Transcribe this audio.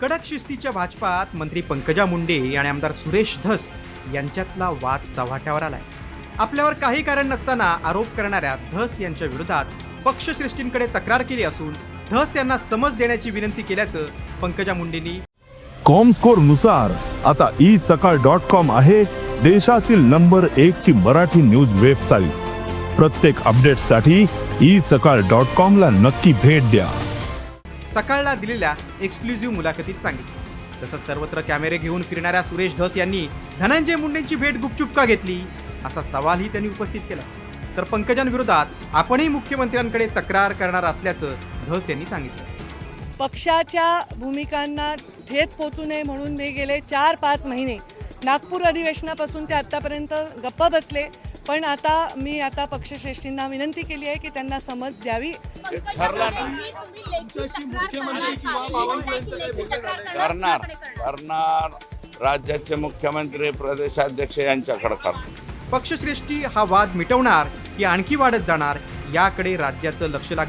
कडक शिस्तीच्या भाजपात मंत्री पंकजा मुंडे आणि आमदार सुरेश धस यांच्यातला वाद चव्हाट्यावर आलाय. आपल्यावर काही कारण नसताना आरोप करणाऱ्या धस यांच्या विरोधात पक्षश्रेष्ठींकडे तक्रार केली असून धस यांना समज देण्याची विनंती केल्याचं पंकजा मुंडेंनी कॉमस्कोरनुसार आता ई सकाळ डॉट कॉम आहे देशातील नंबर एक ची मराठी न्यूज वेबसाईट. प्रत्येक अपडेटसाठी ई सकाळ डॉट कॉम ला नक्की भेट द्या. सकाळला दिलेल्या एक्सक्लुझिव्ह मुलाखतीत सांगितलं. तसंच सर्वत्र कॅमेरे घेऊन फिरणाऱ्या सुरेश धस यांनी धनंजय मुंडेंची भेट गुपचूप का घेतली असा सवालही त्यांनी उपस्थित केला. तर पंकजांविरोधात आपणही मुख्यमंत्र्यांकडे तक्रार करणार असल्याचं धस यांनी सांगितलं. पक्षाच्या भूमिकांना ठेच पोचू नये म्हणून मी गेले चार पाच महिने. नागपूर अधिवेशनापासून ते आत्तापर्यंत गप्प बसले. पण आता मी आता पक्षश्रेष्ठींना विनंती केली आहे की त्यांना समज द्यावी. करणार करणार. राज्याचे मुख्यमंत्री प्रदेशाध्यक्ष यांच्याकडे करणार. पक्षश्रेष्ठी हा वाद मिटवणार की आणखी वाढत जाणार याकडे राज्याचं लक्ष लागलं